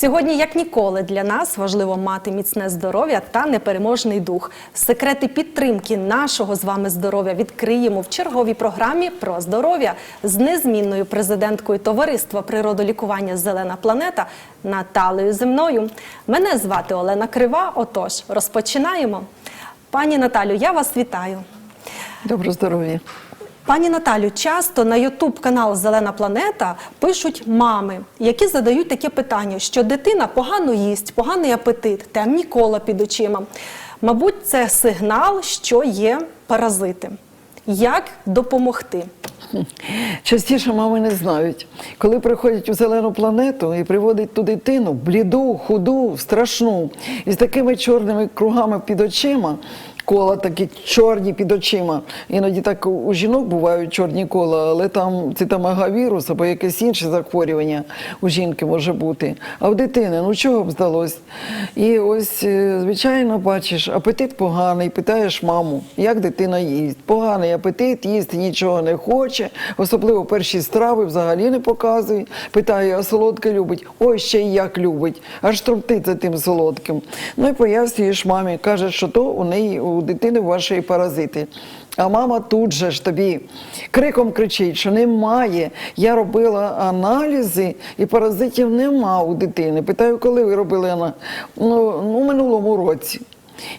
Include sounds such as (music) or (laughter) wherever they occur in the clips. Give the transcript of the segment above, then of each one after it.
Сьогодні, як ніколи, для нас важливо мати міцне здоров'я та непереможний дух. Секрети підтримки нашого з вами здоров'я відкриємо в черговій програмі про здоров'я з незмінною президенткою товариства природолікування Зелена планета Наталею Земною. Мене звати Олена Крива. Отож, розпочинаємо. Пані Наталю, я вас вітаю. Добро здоров'я. Пані Наталю, часто на Ютуб канал Зелена планета пишуть мами, які задають таке питання, що дитина погано їсть, поганий апетит, темні кола під очима. Мабуть, це сигнал, що є паразити. Як допомогти? Частіше мами не знають. Коли приходять у зелену планету і приводять ту дитину, бліду, худу, страшну, і з такими чорними кругами під очима, кола такі чорні під очима. Іноді так у жінок бувають чорні кола, але там цитомегавірус або якесь інше захворювання у жінки може бути. А в дитини, ну чого б здалось? І ось, е, звичайно, бачиш, апетит поганий, питаєш маму, як дитина їсть. Поганий апетит, їсти нічого не хоче, особливо перші страви взагалі не показує. Питає, а солодке любить? Ой, ще й як любить, аж труптиться тим солодким. Ну і пояснюєш мамі, каже, що то у неї, у дитини вашої паразити. А мама тут же ж тобі криком кричить, що немає. Я робила аналізи, і паразитів нема у дитини. Питаю, коли ви робили аналіз? Ну, ну, минулому році.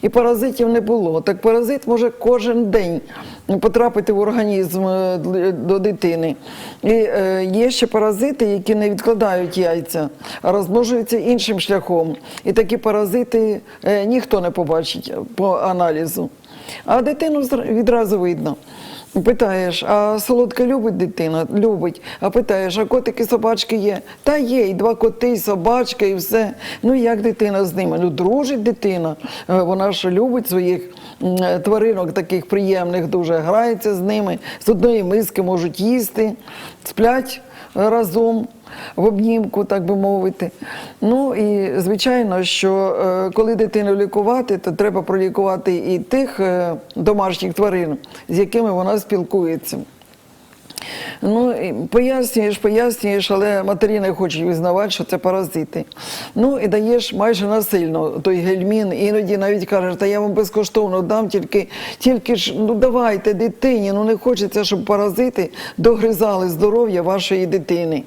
І паразитів не було. Так паразит може кожен день потрапити в організм е, до дитини. І е, є ще паразити, які не відкладають яйця, а розмножуються іншим шляхом. І такі паразити е, ніхто не побачить по аналізу. А дитину відразу видно. Питаєш, а солодке любить дитина? Любить. А питаєш, а котики, собачки є? Та є, і два коти, і собачка, і все. Ну як дитина з ними? Ну, дружить дитина. Е, Вона ж любить своїх е, тваринок таких приємних, дуже грається з ними, з одної миски можуть їсти, сплять разом в обнімку, так би мовити. Ну і звичайно, що е, коли дитину лікувати, то треба пролікувати і тих е, домашніх тварин, з якими вона спілкується. Ну, пояснюєш, пояснюєш, але матері не хочуть визнавати, що це паразити. Ну і даєш майже насильно той гельмін. Іноді навіть кажеш, та я вам безкоштовно дам, тільки, тільки ж ну давайте дитині. Ну не хочеться, щоб паразити догризали здоров'я вашої дитини.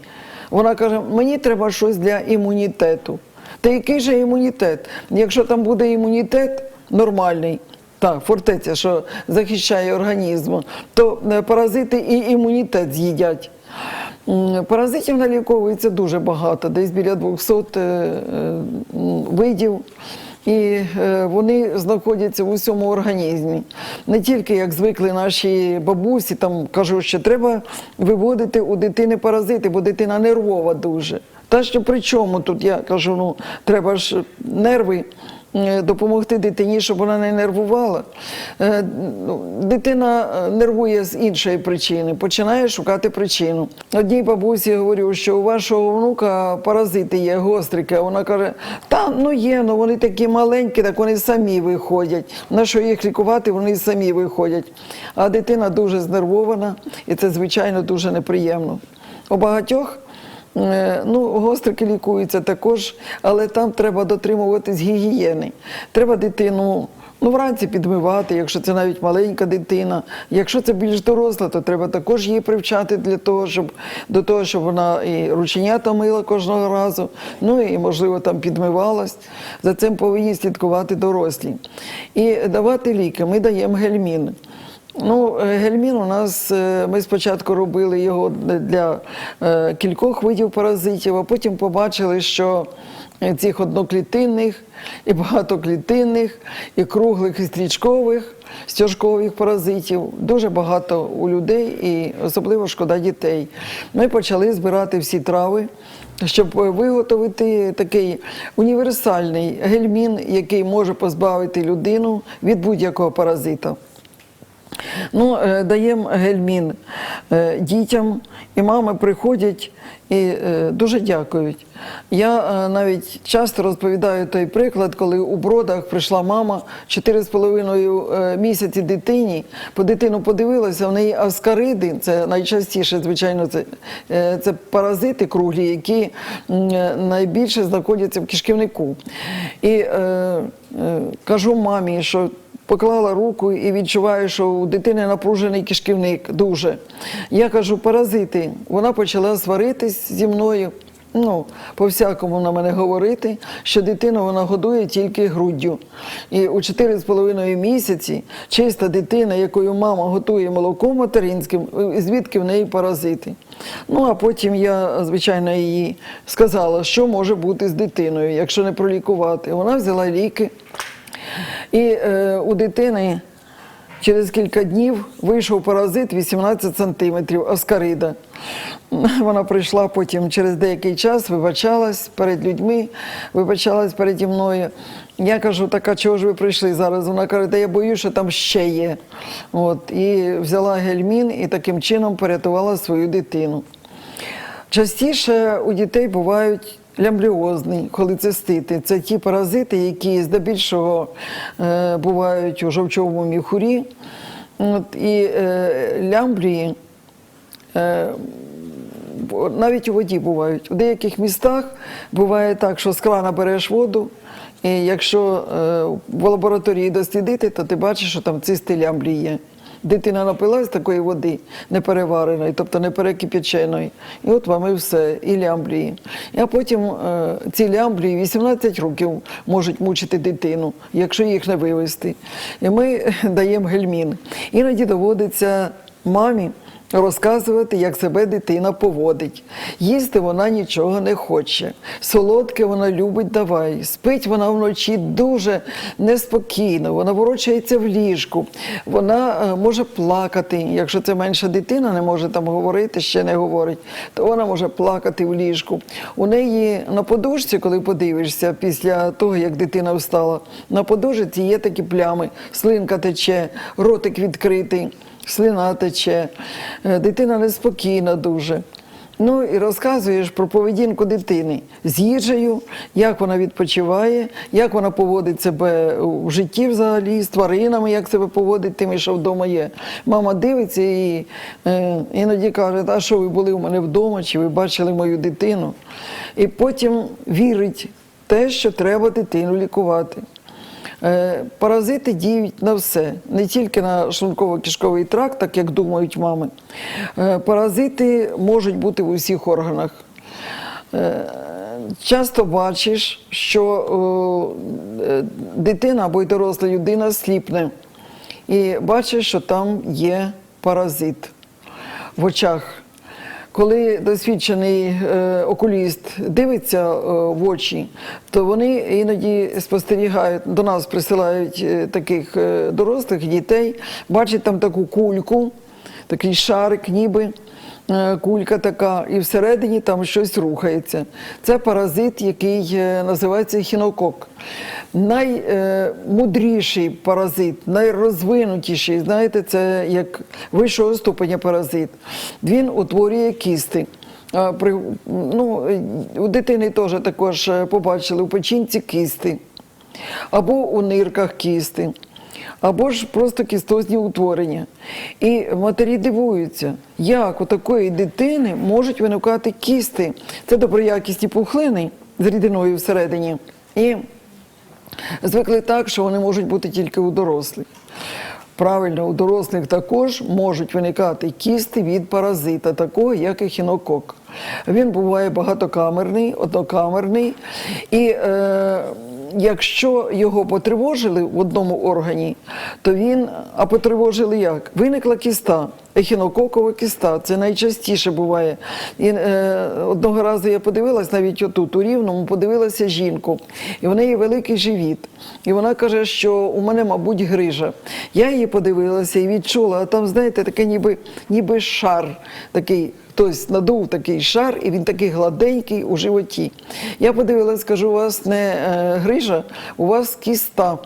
Вона каже: мені треба щось для імунітету. Та який же імунітет? Якщо там буде імунітет нормальний. Так, фортеця, що захищає організм, то е, паразити і імунітет з'їдять. Паразитів наліковується дуже багато, десь біля 200 е, е, видів. І е, вони знаходяться в усьому організмі. Не тільки як звикли наші бабусі, там кажуть, що треба виводити у дитини паразити, бо дитина нервова дуже. Та що при чому тут я кажу, ну треба ж нерви допомогти дитині, щоб вона не нервувала. Е, ну, Дитина е, нервує з іншої причини, починає шукати причину. Одній бабусі говорю, що у вашого внука паразити є, гострики. Вона каже: та ну є, ну вони такі маленькі, так вони самі виходять. На що їх лікувати, вони самі виходять. А дитина дуже знервована, і це, звичайно, дуже неприємно. У багатьох Е, Ну, гострики лікуються також, але там треба дотримуватись гігієни. Треба дитину ну, вранці підмивати, якщо це навіть маленька дитина. Якщо це більш доросла, то треба також її привчати для того, щоб до того, щоб вона і рученята мила кожного разу, ну і можливо там підмивалась. За цим повинні слідкувати дорослі. І давати ліки. Ми даємо гельмін. Ну, е, гельмін у нас е, ми спочатку робили його для е, кількох видів паразитів, а потім побачили, що цих одноклітинних і багатоклітинних, і круглих, і стрічкових, стяжкових паразитів дуже багато у людей, і особливо шкода дітей. Ми почали збирати всі трави. Щоб виготовити такий універсальний гельмін, який може позбавити людину від будь-якого паразита. Ну, е, даємо гельмін е, дітям, і мами приходять і е, дуже дякують. Я навіть часто розповідаю той приклад, коли у бродах прийшла мама 4,5 е, місяці дитині, по дитину подивилася, в неї аскариди, це найчастіше, звичайно, це, це паразити круглі, які найбільше знаходяться в кишківнику. І е, е, кажу мамі, що Поклала руку і відчуваю, що у дитини напружений кишківник дуже. Я кажу, паразити. Вона почала сваритись зі мною. Ну, по-всякому на мене говорити, що дитину вона годує тільки груддю. І у 4,5 місяці чиста дитина, якою мама готує молоком материнським, е, звідки в неї паразити. Ну а потім я, звичайно, їй сказала, що може бути з дитиною, якщо не пролікувати. Вона взяла ліки. І е, у дитини через кілька днів вийшов паразит 18 сантиметрів, аскарида. (laughs) Вона прийшла потім через деякий час, вибачалась перед людьми, вибачалась переді мною. Я кажу, так а чого ж ви прийшли зараз? Вона каже, та я боюсь, що там ще є. От, і взяла гельмін і таким чином порятувала свою дитину. Частіше у дітей бувають лямбліозні холецистити. Це ті паразити, які здебільшого е, бувають у жовчовому міхурі. От, і е, лямблії е, навіть у воді бувають. У деяких містах буває так, що з крана береш воду, і якщо е, в лабораторії дослідити, то ти бачиш, що там цисти лямблії є. Дитина напилась такої води неперевареної, тобто не перекипяченої. І от вам і все, і лямблії. А потім е, ці лямблії 18 років можуть мучити дитину, якщо їх не вивезти. І ми (laughs) даємо гельмін. Іноді доводиться мамі розказувати, як себе дитина поводить. Їсти вона нічого не хоче. Солодке вона любить давай. Спить вона вночі дуже неспокійно, вона ворочається в ліжку, вона е, може плакати. Якщо це менша дитина, не може там говорити, ще не говорить, то вона може плакати в ліжку. У неї на подушці, коли подивишся, після того, як дитина встала, на подушці є такі плями, слинка тече, ротик відкритий слина тече, е, дитина неспокійна дуже. Ну і розказуєш про поведінку дитини з їжею, як вона відпочиває, як вона поводить себе в житті взагалі, з тваринами, як себе поводить тими, що вдома є. Мама дивиться і е, іноді каже, а що ви були у мене вдома, чи ви бачили мою дитину? І потім вірить те, що треба дитину лікувати. Е, Паразити діють на все, не тільки на шлунково-кишковий тракт, так як думають мами. Е, Паразити можуть бути в усіх органах. Е, Часто бачиш, що дитина або й доросла людина сліпне, і бачиш, що там є паразит в очах. Коли досвідчений е, окуліст дивиться е, в очі, то вони іноді спостерігають, до нас присилають е, таких дорослих дітей, бачать там таку кульку, такий шарик, ніби кулька така, і всередині там щось рухається. Це паразит, який е, називається хінокок. Наймудріший паразит, найрозвинутіший, знаєте, це як вищого ступеня паразит. Він утворює кісти. При, ну, у дитини теж також е, побачили у печінці кісти, або у нирках кісти, або ж просто кістозні утворення. І матері дивуються, як у такої дитини можуть виникати кісти. Це доброякісні пухлини з рідиною всередині. І звикли так, що вони можуть бути тільки у дорослих. Правильно, у дорослих також можуть виникати кісти від паразита, такого як ехінокок. Він буває багатокамерний, однокамерний, і е, якщо його потривожили в одному органі, то він, а потривожили як? Виникла кіста. Ехінококова кіста, це найчастіше буває. І, е, одного разу я подивилась, навіть отут, у Рівному, подивилася жінку, і в неї великий живіт. І вона каже, що у мене, мабуть, грижа. Я її подивилася і відчула, а там, знаєте, таке ніби, ніби шар такий. Хтось надув такий шар, і він такий гладенький у животі. Я подивилась, кажу, у вас не е, грижа, у вас кіста.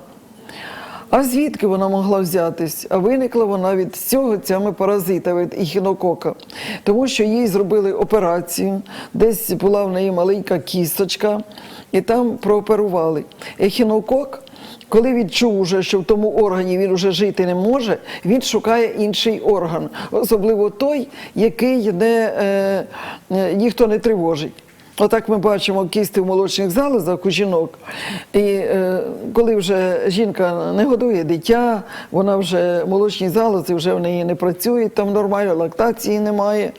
А звідки вона могла взятись? А виникла вона від цього цями паразита, від ехінокока. Тому що їй зробили операцію, десь була в неї маленька кісточка, і там прооперували. Ехінокок, коли відчув уже, що в тому органі він уже жити не може, він шукає інший орган, особливо той, який не, е, е, ніхто не тривожить. Отак ми бачимо кісти в молочних залозах у жінок. І е, коли вже жінка не годує дитя, вона вже молочні залози вже в неї не працюють, там нормально, лактації немає.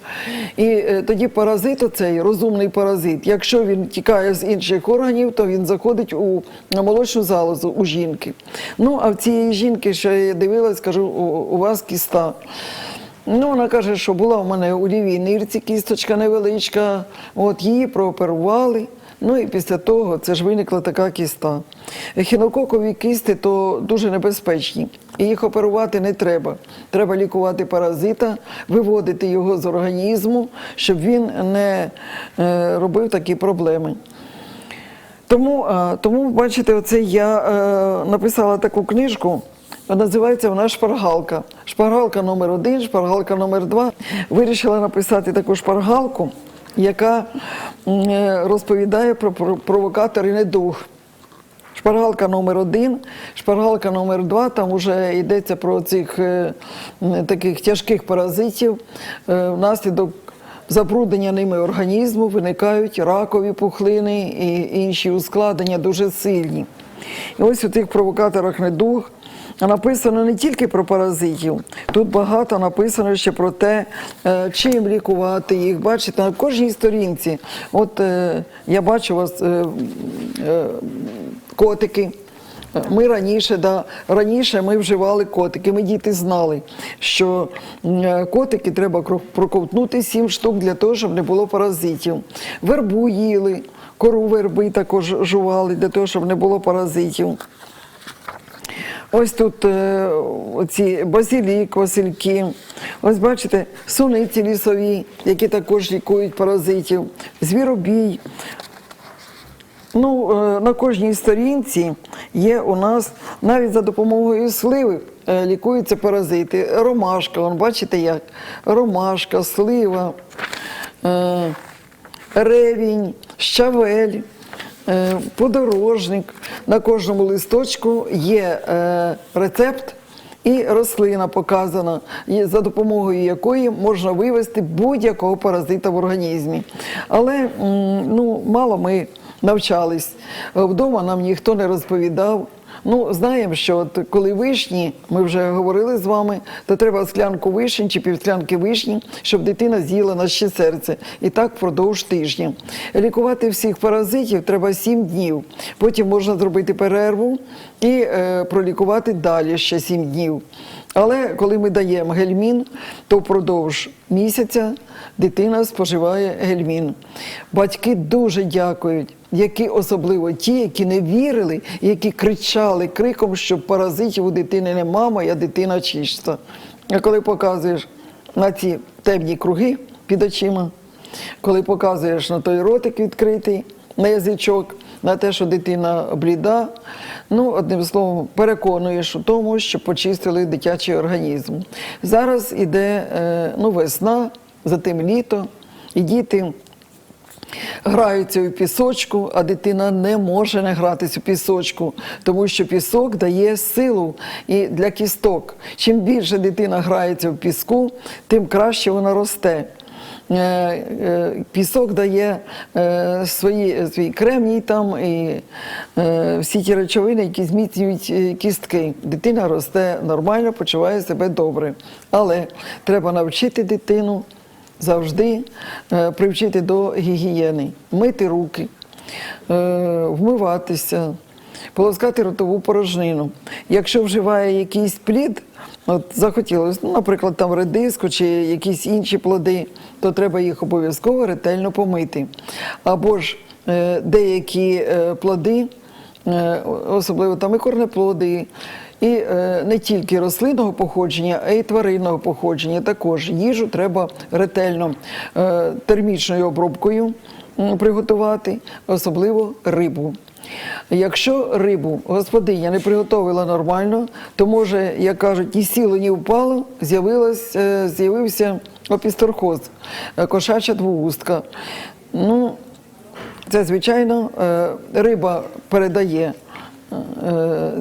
І е, тоді паразит, оцей розумний паразит, якщо він тікає з інших органів, то він заходить у молочну залозу у жінки. Ну, а в цієї жінки, що я дивилась, кажу, у, у вас кіста. Ну, вона каже, що була в мене у лівій нирці кісточка невеличка, от її прооперували. Ну і після того це ж виникла така кіста. Ехінококові кісти то дуже небезпечні. І їх оперувати не треба. Треба лікувати паразита, виводити його з організму, щоб він не е, робив такі проблеми. Тому, е, тому бачите, оце я е, написала таку книжку. Називається вона шпаргалка. Шпаргалка номер один, шпаргалка номер два. Вирішила написати таку шпаргалку, яка е, розповідає про про- провокатор і недуг. Шпаргалка номер один, шпаргалка номер два, там вже йдеться про цих е, таких тяжких паразитів. Е, внаслідок забруднення ними організму виникають ракові пухлини і інші ускладнення дуже сильні. І ось у тих провокаторах недуг написано не тільки про паразитів, тут багато написано ще про те, е, чим лікувати їх. Бачите, на кожній сторінці. От е, я бачу вас е, котики. Ми раніше, да, раніше ми вживали котики. Ми діти знали, що котики треба проковтнути сім штук для того, щоб не було паразитів. Вербу їли, кору верби також жували для того, щоб не було паразитів. Ось тут е, оці базилік, васильки. Ось бачите, суниці лісові, які також лікують паразитів, звіробій. Ну, е, на кожній сторінці є у нас навіть за допомогою сливи е, лікуються паразити. Ромашка, вон, бачите як? Ромашка, слива, е, ревінь, щавель, подорожник. На кожному листочку є е, рецепт. І рослина показана, за допомогою якої можна вивести будь-якого паразита в організмі. Але ну, мало ми навчались. Вдома нам ніхто не розповідав. Ну, знаємо, що от коли вишні, ми вже говорили з вами, то треба склянку вишень чи півсклянки вишні, щоб дитина з'їла на ще серце. І так впродовж тижня. Лікувати всіх паразитів треба 7 днів. Потім можна зробити перерву і е, пролікувати далі ще 7 днів. Але коли ми даємо гельмін, то впродовж місяця дитина споживає гельмін. Батьки дуже дякують, які особливо ті, які не вірили, які кричали криком, що паразитів у дитини нема, моя дитина чиста. А коли показуєш на ці темні круги під очима, коли показуєш на той ротик відкритий, на язичок, на те, що дитина бліда, ну, одним словом, переконуєш у тому, що почистили дитячий організм. Зараз іде е, ну, весна, затим літо, і діти граються у пісочку, а дитина не може не гратися у пісочку, тому що пісок дає силу і для кісток. Чим більше дитина грається в піску, тим краще вона росте. Е, е, Пісок дає е, свої, свій кремній там і всі ті речовини, які зміцнюють кістки. Дитина росте нормально, почуває себе добре. Але треба навчити дитину завжди е, привчити до гігієни, мити руки, е, вмиватися, полоскати ротову порожнину. Якщо вживає якийсь плід, от захотілося, ну, наприклад, там редиску чи якісь інші плоди, то треба їх обов'язково ретельно помити. Або ж е, деякі плоди, особливо там і корнеплоди, і е, не тільки рослинного походження, а й тваринного походження. Також їжу треба ретельно е, термічною обробкою приготувати, особливо рибу. Якщо рибу господиня не приготовила нормально, то може, як кажуть, ні сіло, ні впало, е, з'явився опісторхоз, кошача двоустка. Ну, це, звичайно, риба передає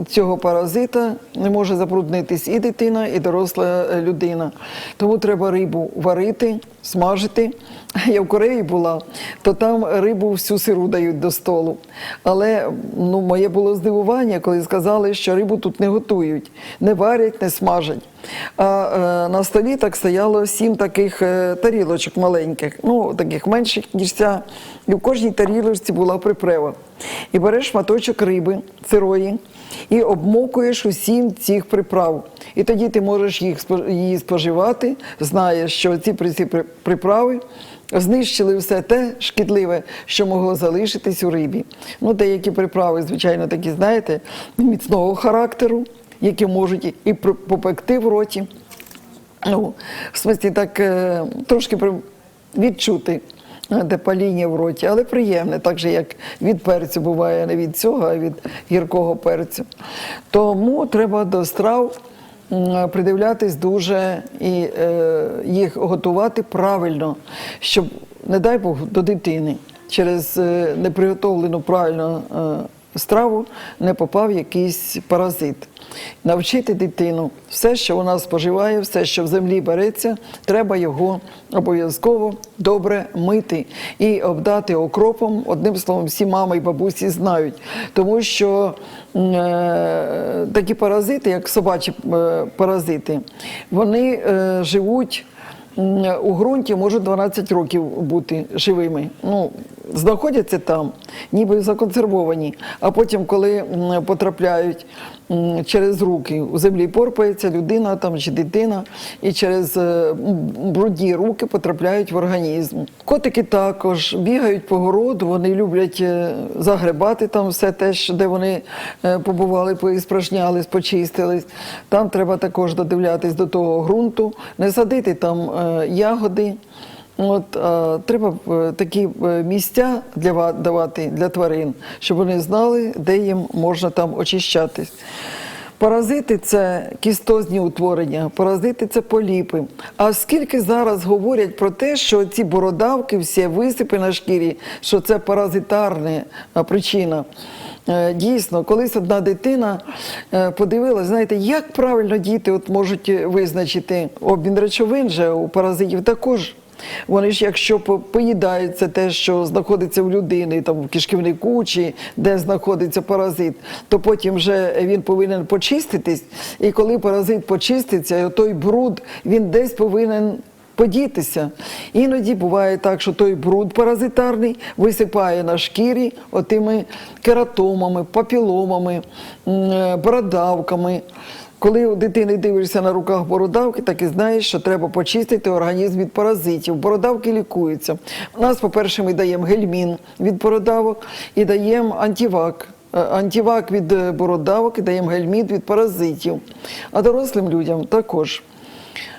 цього паразита, не може забруднитись і дитина, і доросла е, людина. Тому треба рибу варити, смажити. Я в Кореї була, то там рибу всю сиру дають до столу. Але ну, моє було здивування, коли сказали, що рибу тут не готують, не варять, не смажать. А е, на столі так стояло сім таких е, тарілочок маленьких, ну таких менших, ніж ця. І в кожній тарілочці була приправа. І береш шматочок риби сирої і обмокуєш усім цих приправ. І тоді ти можеш їх її споживати, знаєш, що ці при- ці при- приправи знищили все те шкідливе, що могло залишитись у рибі. Ну, деякі приправи, звичайно, такі, знаєте, міцного характеру, які можуть і попекти в роті. Ну, в смислі так е, трошки відчути е, де паління в роті, але приємне, так же, як від перцю буває, не від цього, а від гіркого перцю. Тому треба до страв придивлятись дуже і е, їх готувати правильно, щоб, не дай Бог, до дитини через е, неприготовлену правильно е, страву не попав якийсь паразит. Навчити дитину все, що вона споживає, все, що в землі береться, треба його обов'язково добре мити і обдати окропом. Одним словом, всі мами і бабусі знають, тому що е, такі паразити, як собачі е, паразити, вони е, живуть. У ґрунті можуть 12 років бути живими. Ну, знаходяться там, ніби законсервовані. А потім, коли потрапляють через руки, у землі порпається людина там, чи дитина, і через е, брудні руки потрапляють в організм. Котики також бігають по городу, вони люблять е, загребати там все те, де вони е, побували, поіспражнялись, почистились. Там треба також додивлятись до того ґрунту, не садити там ягоди. От, а, треба е, такі е, місця для, давати для тварин, щоб вони знали, де їм можна там очищатись. Паразити це кістозні утворення, паразити це поліпи. А скільки зараз говорять про те, що ці бородавки, всі висипи на шкірі, що це паразитарна причина. Е, Дійсно, колись одна дитина е, подивилась, знаєте, як правильно діти от можуть визначити обмін речовин же у паразитів також. Вони ж, якщо по- поїдають це те, що знаходиться в людини, там в кишківнику чи де знаходиться паразит, то потім вже він повинен почиститись. І коли паразит почиститься, той бруд він десь повинен подітися. Іноді буває так, що той бруд паразитарний висипає на шкірі отими кератомами, папіломами, е, бородавками. Коли у дитини дивишся на руках бородавки, так і знаєш, що треба почистити організм від паразитів. Бородавки лікуються. У нас, по-перше, ми даємо гельмін від бородавок і даємо антивак. Е, Антивак від е, бородавок і даємо гельмін від паразитів. А дорослим людям також.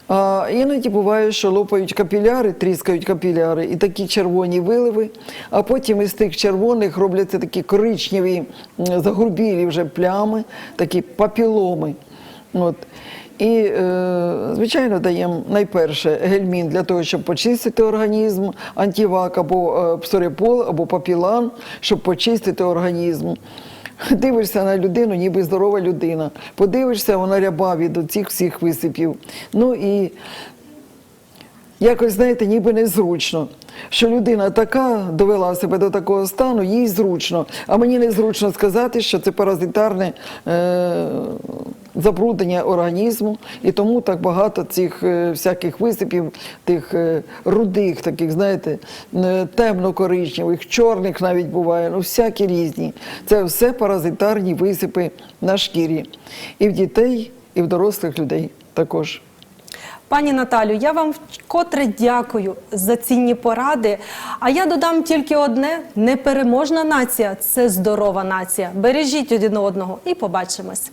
А іноді буває, що лопають капіляри, тріскають капіляри, і такі червоні виливи, а потім із тих червоних робляться такі коричневі, загрубілі вже плями, такі папіломи. От. І, е, звичайно, даємо найперше гельмін для того, щоб почистити організм, антивак або е, псорепол, або папілан, щоб почистити організм. Дивишся на людину, ніби здорова людина. Подивишся, вона ряба від оцих всіх висипів. Ну і якось, знаєте, ніби незручно. Що людина така довела себе до такого стану, їй зручно. А мені незручно сказати, що це паразитарне е, забруднення організму, і тому так багато цих е, всяких висипів, тих е, рудих, таких, знаєте, е, темно-коричневих, чорних навіть буває, ну всякі різні. Це все паразитарні висипи на шкірі. І в дітей, і в дорослих людей також. Пані Наталю, я вам вкотре дякую за цінні поради. А я додам тільки одне: непереможна нація це здорова нація. Бережіть один одного і побачимось.